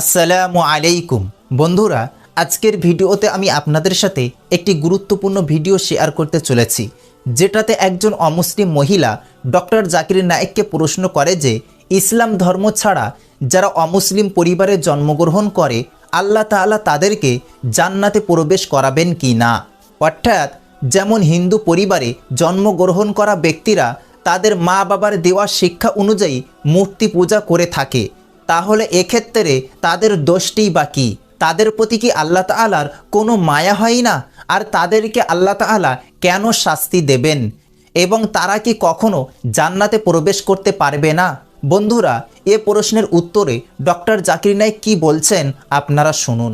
আসসালামু আলাইকুম। বন্ধুরা, আজকের ভিডিওতে আমি আপনাদের সাথে একটি গুরুত্বপূর্ণ ভিডিও শেয়ার করতে চলেছি, যেটাতে একজন অমুসলিম মহিলা ডক্টর জাকির নায়েককে প্রশ্ন করে যে, ইসলাম ধর্ম ছাড়া যারা অমুসলিম পরিবারে জন্মগ্রহণ করে, আল্লাহ তাআলা তাদেরকে জান্নাতে প্রবেশ করাবেন কি না? অর্থাৎ, যেমন হিন্দু পরিবারে জন্মগ্রহণ করা ব্যক্তিরা তাদের মা বাবার দেওয়া শিক্ষা অনুযায়ী মূর্তি পূজা করে থাকে তাহলে এক্ষেত্রে তাদের দোষটি বা কী? তাদের প্রতি কি আল্লাহ তাআলার কোনো মায়া হয় না? আর তাদেরকে আল্লাহ তাআলা কেন শাস্তি দেবেন? এবং তারা কি কখনো জান্নাতে প্রবেশ করতে পারবে না? বন্ধুরা, এ প্রশ্নের উত্তরে ডক্টর জাকির নাইক কি বলছেন আপনারা শুনুন।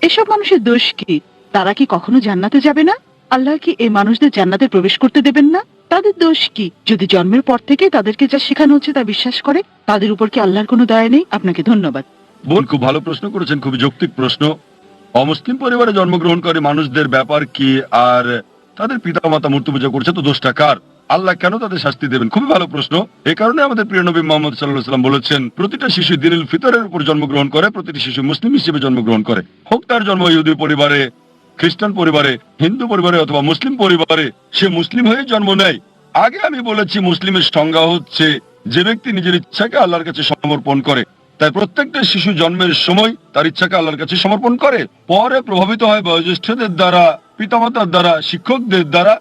এসব মানুষের দোষ কি? তারা কি কখনো জান্নাতে যাবে না? আল্লাহ কি এই মানুষদের জান্নাতে প্রবেশ করতে দেবেন না? তাদের দোষ কি? যদি জন্মের পর থেকে তাদেরকে যা শেখানো হচ্ছে তা বিশ্বাস করে, তাদের উপর কি আল্লাহর কোনো দয়া নেই? আপনাকে ধন্যবাদ। বোন, খুব ভালো প্রশ্ন করেছেন, খুবই যৌক্তিক প্রশ্ন। অমুসলিম পরিবারে জন্মগ্রহণ করে মানুষদের ব্যাপার কি? আর তাদের পিতা মাতা মূর্তি পূজা করছে তো দোষটা কার? আল্লাহ কেন তাদের শাস্তি দেবেন? খুবই ভালো প্রশ্ন। এই কারণে আমাদের প্রিয় নবী মোহাম্মদ সাল্লাহ সাল্লাম বলেছেন, প্রতিটা শিশু দিনুল ফিতরের উপর জন্মগ্রহণ করে, প্রতিটি শিশু মুসলিম হিসেবে জন্মগ্রহণ করে। হোক তার জন্ম ইহুদি পরিবারে খ্রিস্টান পরিবারে, হিন্দু পরিবারে অথবা মুসলিম পরিবারে সে মুসলিম হয়ে জন্ম নেয়। আগে আমি বলেছি মুসলিমের সংজ্ঞা হচ্ছে যে ব্যক্তি নিজের ইচ্ছাকে আল্লাহর কাছে সমর্পণ করে। তাই প্রত্যেকটা শিশু জন্মের সময় তার ইচ্ছাকে আল্লাহর কাছে সমর্পণ করে। পরে প্রভাবিত হয় বয়োজ্যেষ্ঠদের দ্বারা, পিতামাতার দ্বারা, শিক্ষকদের দ্বারা।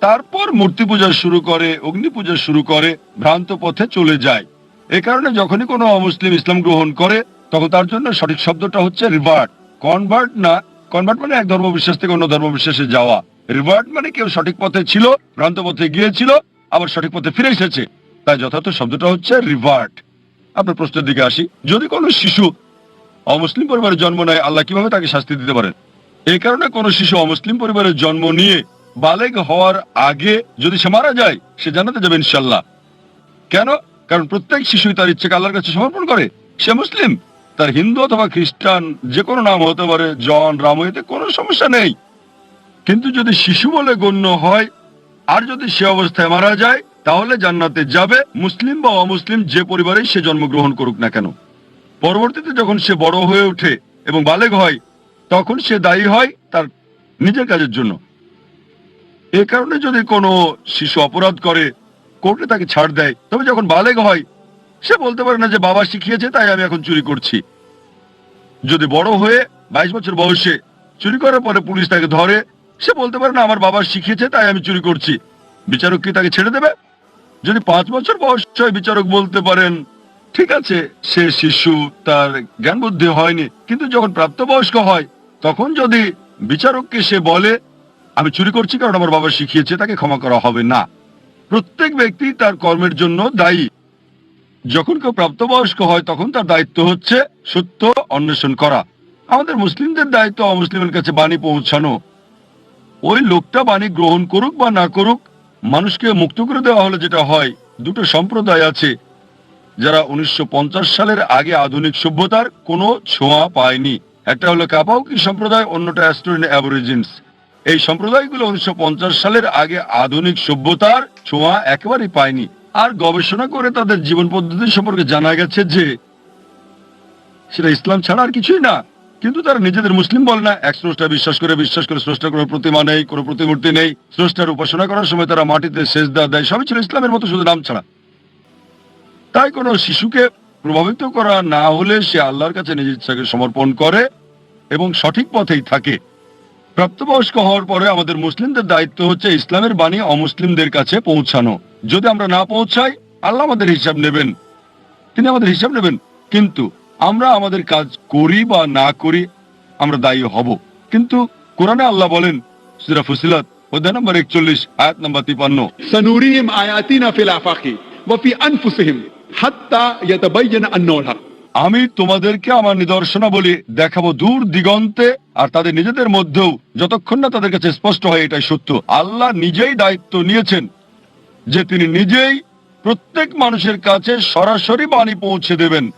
তারপর মূর্তি পূজা শুরু করে, অগ্নি পূজা শুরু করে, ভ্রান্ত পথে চলে যায়। এ কারণে যখনই কোনো অমুসলিম ইসলাম গ্রহণ করে, তখন তার জন্য সঠিক শব্দটা হচ্ছে রিভার্ট। কনভার্ট না কনভার্ট মানে এক ধর্মবিশ্বাস থেকে অন্য ধর্মবিশ্বাসে যাওয়া। রিভার্ট মানে কেউ সঠিক পথে ছিল, ভ্রান্ত পথে গিয়েছিল, আবার সঠিক পথে ফিরে এসেছে। তাই যথার্থ শব্দটা হচ্ছে রিভার্ট আপনার প্রশ্নের দিকে আসি। যদি কোনো শিশু অমুসলিম পরিবারে জন্ম নেয়, আল্লাহ কীভাবে তাকে শাস্তি দিতে পারেন? এই কারণে কোনো শিশু অমুসলিম পরিবারে জন্ম নিয়ে বালেগ হওয়ার আগে যদি সে মারা যায়, সে জানাতে যাবে ইনশাল্লাহ কেন? কারণ প্রত্যেক শিশুই তার ইচ্ছাকে আল্লাহর কাছে সমর্পণ করে। সে মুসলিম। তার হিন্দু অথবা খ্রিস্টান যে কোনো নাম হতে পারে, জন, রাম, এতে কোনো সমস্যা নেই। কিন্তু যদি শিশু বলে গণ্য হয়, আর যদি সে অবস্থায় মারা যায়, তাহলে জান্নাতে যাবে, মুসলিম বা অমুসলিম যে পরিবারেই সে জন্মগ্রহণ করুক না কেন। পরবর্তীতে যখন সে বড় হয়ে ওঠে এবং বালেগ হয়, তখন সে দায়ী হয় তার নিজের কাজের জন্য। এ কারণে যদি কোনো শিশু অপরাধ করে, কোর্টে তাকে ছাড় দেয়, তবে যখন বালেগ হয় সে বলতে পারে না যে বাবা শিখিয়েছে, তাই আমি এখন চুরি করছি। যদি বড় হয়ে বাইশ বছর বয়সে চুরি করার পরে পুলিশ তাকে ধরে, সে বলতে পারে না আমার বাবা শিখিয়েছে, তাই আমি চুরি করছি। বিচারক কি তাকে ছেড়ে দেবে? যদি পাঁচ বছর বয়স হয় বিচারক বলতে পারেন, ঠিক আছে, সে শিশু, তার জ্ঞান বুদ্ধি হয়নি, কিন্তু যখন প্রাপ্তবয়স্ক হয়, তখন যদি বিচারককে সে বলে, আমি চুরি করছি কারণ আমার বাবা শিখিয়েছে, তাকে ক্ষমা করা হবে না। প্রত্যেক ব্যক্তি তার কর্মের জন্য দায়ী। যখন কেউ প্রাপ্তবয়স্ক হয়, তখন তার দায়িত্ব হচ্ছে সত্য অন্বেষণ করা। আমাদের মুসলিমদের দায়িত্ব অমুসলিমের কাছে বাণী পৌঁছানো। ওই লোকটা বাণী গ্রহণ করুক বা না করুক, মানুষকে মুক্ত করে দেওয়া হলে যেটা হয়, দুটো সম্প্রদায় আছে। যারা উনিশশো পঞ্চাশ সালের আগে আধুনিক সভ্যতার কোনো ছোঁয়া পায়নি। একটা হলো কাপাউকি সম্প্রদায়, অন্যটা অ্যাস্টোরিন অ্যাবরিজিনস। এই সম্প্রদায়গুলো উনিশশো পঞ্চাশ সালের আগে আধুনিক সভ্যতার ছোঁয়া একেবারেই পায়নি। আর গবেষণা করে তাদের জীবন পদ্ধতি সম্পর্কে জানা গেছে যে সেটা ইসলাম ছাড়া আর কিছুই না। কিন্তু তারা নিজেদের মুসলিম বলে না। এক স্রষ্টা বিশ্বাস করে বিশ্বাস করে স্রষ্টার কোনো প্রতিমা নেই, কোনো প্রতিমূর্তি নেই। স্রষ্টার উপাসনা করার সময় তারা মাটিতে সেজদা দেয়। সবই ছিল ইসলামের মতো, শুধু নাম ছাড়া। তাই কোনো শিশুকে প্রভাবিত করা না হলে সে আল্লাহর কাছে নিজের ইচ্ছাকে সমর্পণ করে এবং সঠিক পথেই থাকে। প্রাপ্তবয়স্ক হওয়ার পরে আমাদের মুসলিমদের দায়িত্ব হচ্ছে ইসলামের বাণী অমুসলিমদের কাছে পৌঁছানো। যদি আমরা না পৌঁছাই আল্লাহ আমাদের হিসাব নেবেন। তিনি আমাদের হিসাব নেবেন। কিন্তু আমরা আমাদের কাজ করি বা না করি আমরা দায়ী হব। কিন্তু কোরআনে আল্লাহ বলেন সুরা ফুসিলাত অধ্যায় নম্বর একচল্লিশ আয়াত নম্বর তিপান্ন আয়াতিনা ফিল আফাকি আনফুসিহিম হাত্তা হক আমি তোমাদেরকে আমার নিদর্শনা বলি দেখাবো দূর দিগন্তে আর তাদের নিজেদের মধ্যেও যতক্ষণ না তাদের কাছে স্পষ্ট হয় এটাই সত্য। আল্লাহ নিজেই দায়িত্ব নিয়েছেন। যে তিনি নিজেই প্রত্যেক মানুষের কাছে সরাসরি বাণী পৌঁছে দেবেন।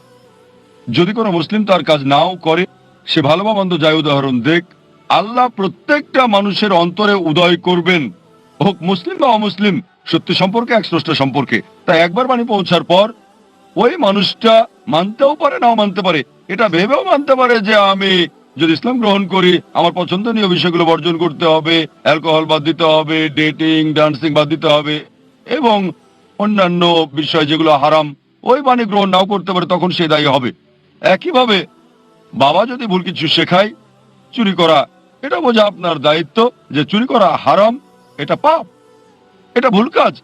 যদি কোনো মুসলিম তার কাজ নাও করে, সে ভালো বা মন্দ যায়, উদাহরণ দেখ। আল্লাহ প্রত্যেকটা মানুষের অন্তরে উদয় করবেন। হোক মুসলিম বা অমুসলিম, সত্য সম্পর্কে এক স্রষ্টা সম্পর্কে। তাই একবার বাণী পৌঁছার পর ওই মানুষটা মানতেও পারে, নাও মানতে পারে। এটা ভেবেও মানতে পারে যে আমি যদি ইসলাম গ্রহণ করি, আমার পছন্দনীয় বিষয়গুলো বর্জন করতে হবে। অ্যালকোহল বাদ দিতে হবে, ডেটিং, ডান্সিং বাদ দিতে হবে। এবং অন্যান্য বিষয় যেগুলো হারাম, ওই বাণী গ্রহণ নাও করতে পারে, তখন সে দায়ী হবে। একইভাবে বাবা যদি ভুল কিছু শেখায়, চুরি করা, এটা বোঝা আপনার দায়িত্ব যে চুরি করা হারাম, এটা পাপ, এটা ভুল কাজ।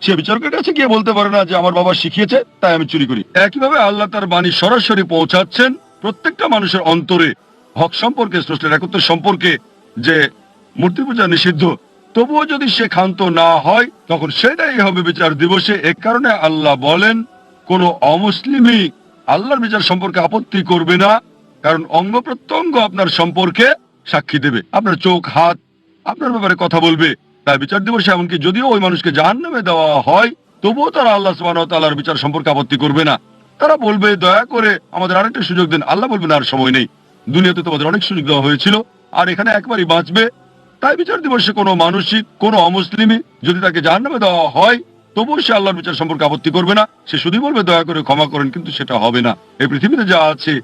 সে বিচারকের কাছে গিয়ে বলতে পারে না যে, আমার বাবা শিখিয়েছে, তাই আমি চুরি করি। একইভাবে আল্লাহ তার বাণী সরাসরি পৌঁছাচ্ছেন প্রত্যেকটা মানুষের অন্তরে। হক সম্পর্কে একত্র সম্পর্কে যে মূর্তি পূজা নিষিদ্ধ তবুও যদি সে ক্ষান্ত না হয়, তখন সেটাই হবে বিচার দিবসে। এ কারণে আল্লাহ বলেন, কোন অমুসলিমই আল্লাহর বিচার সম্পর্কে আপত্তি করবে না, কারণ অঙ্গ প্রত্যঙ্গ আপনার সম্পর্কে সাক্ষী দেবে। আপনার চোখ, হাত, আপনার ব্যাপারে কথা বলবে। তাই বিচার দিবসে এমনকি যদিও ওই মানুষকে জাহান নামে দেওয়া হয়, তবুও তারা আল্লাহ সুবাহ তাল্লাহর বিচার সম্পর্কে আপত্তি করবে না। তারা বলবে, দয়া করে আমাদের আরেকটা সুযোগ দেন। আল্লাহ বলবেন, আর সময় নেই। দুনিয়াতে তোমাদের অনেক সুযোগ দেওয়া হয়েছিল, আর এখানে একবারই বাঁচবে। তাই বিচার দিবসে কোনো মানসিক কোনো অমুসলিমই যদি তাকে জাহান নামে দেওয়া হয়, তবুও সে আল্লাহর বিচার সম্পর্কে আপত্তি করবে না। সে শুধুই বলবে, দয়া করে ক্ষমা করেন, কিন্তু সেটা হবে না। এই পৃথিবীতে যা আছে,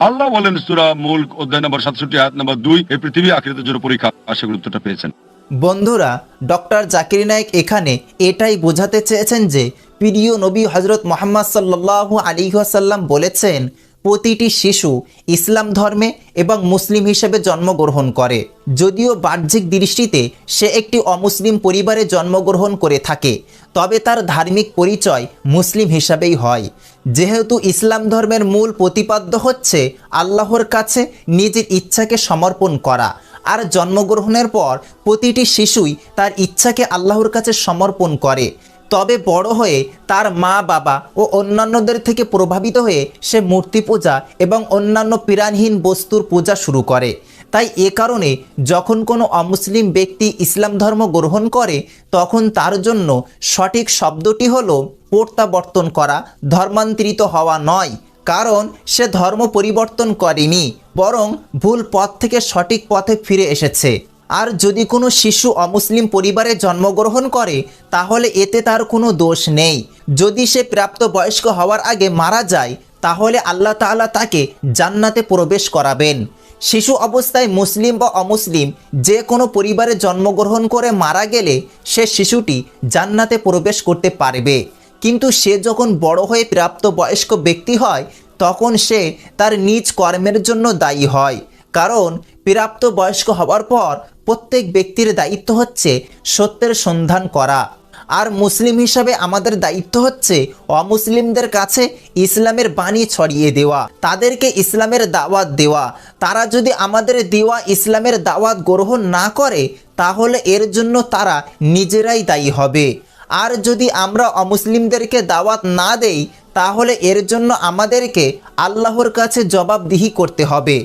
আল্লাহ বলেন সুরা মুল্ক অধ্যায় নম্বর সাতষট্টি, আয়াত নম্বর দুই এই পৃথিবী আখিরাতের জন্য পরীক্ষা আশা উত্তরটা পেয়েছেন। বন্ধুরা, ডক্টর জাকির নায়েক এখানে এটাই বোঝাতে চেয়েছেন যে, প্রিয় নবী হজরত মোহাম্মদ সাল্লাহ আলিহাসাল্লাম বলেছেন প্রতিটি শিশু ইসলাম ধর্মে এবং মুসলিম হিসেবে জন্মগ্রহণ করে। যদিও বাহ্যিক দৃষ্টিতে সে একটি অমুসলিম পরিবারে জন্মগ্রহণ করে থাকে, তবে তার ধার্মিক পরিচয় মুসলিম হিসাবেই হয়। যেহেতু ইসলাম ধর্মের মূল প্রতিপাদ্য হচ্ছে আল্লাহর কাছে নিজের ইচ্ছাকে সমর্পণ করা, আর জন্মগ্রহণের পর প্রতিটি শিশুই তার ইচ্ছাকে আল্লাহর কাছে সমর্পণ করে। তবে বড় হয়ে তার মা, বাবা ও অন্যান্যদের থেকে প্রভাবিত হয়ে সে মূর্তি পূজা এবং অন্যান্য পিরানহীন বস্তুর পূজা শুরু করে। তাই এ কারণে যখন কোনো অমুসলিম ব্যক্তি ইসলাম ধর্ম গ্রহণ করে, তখন তার জন্য সঠিক শব্দটি হলো প্রত্যাবর্তন করা, ধর্মান্তরিত হওয়া নয়। কারণ সে ধর্ম পরিবর্তন করেনি, বরং ভুল পথ থেকে সঠিক পথে ফিরে এসেছে। আর যদি কোনো শিশু অমুসলিম পরিবারে জন্মগ্রহণ করে, তাহলে এতে তার কোনো দোষ নেই। যদি সে প্রাপ্ত বয়স্ক হওয়ার আগে মারা যায়, তাহলে আল্লাহ তাআলা তাকে জান্নাতে প্রবেশ করাবেন। শিশু অবস্থায় মুসলিম বা অমুসলিম যে কোনো পরিবারে জন্মগ্রহণ করে মারা গেলে সে শিশুটি জান্নাতে প্রবেশ করতে পারবে। কিন্তু সে যখন বড় হয়ে প্রাপ্ত বয়স্ক ব্যক্তি হয়, তখন সে তার নিজ কর্মের জন্য দায়ী হয়। কারণ প্রাপ্ত বয়স্ক হওয়ার পর প্রত্যেক ব্যক্তির দায়িত্ব হচ্ছে সত্যের সন্ধান করা। আর মুসলিম হিসাবে আমাদের দায়িত্ব হচ্ছে অমুসলিমদের কাছে ইসলামের বাণী ছড়িয়ে দেওয়া, তাদেরকে ইসলামের দাওয়াত দেওয়া। তারা যদি আমাদের দেওয়া ইসলামের দাওয়াত গ্রহণ না করে, তাহলে এর জন্য তারা নিজেরাই দায়ী হবে। আর যদি আমরা অমুসলিমদেরকে দাওয়াত না দেই, তাহলে এর জন্য আমাদেরকে আল্লাহর কাছে জবাবদিহি করতে হবে।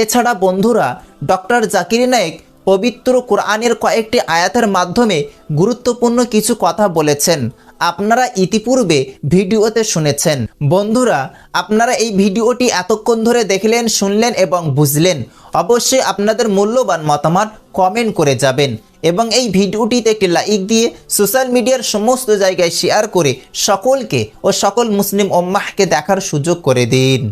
এছাড়া বন্ধুরা, ডক্টর জাকির নায়েক পবিত্র কোরআনের কয়েকটি আয়াতের মাধ্যমে গুরুত্বপূর্ণ কিছু কথা বলেছেন। আপনারা ইতিপূর্বে ভিডিওতে শুনেছেন। বন্ধুরা, আপনারা এই ভিডিওটি এতক্ষণ ধরে দেখলেন, শুনলেন এবং বুঝলেন। অবশ্যই আপনাদের মূল্যবান মতামত কমেন্ট করে যাবেন এবং এই ভিডিওটিতে একটি লাইক দিয়ে সোশ্যাল মিডিয়ার সমস্ত জায়গায় শেয়ার করে সকলকে ও সকল মুসলিম ওম্মাহকে দেখার সুযোগ করে দিন।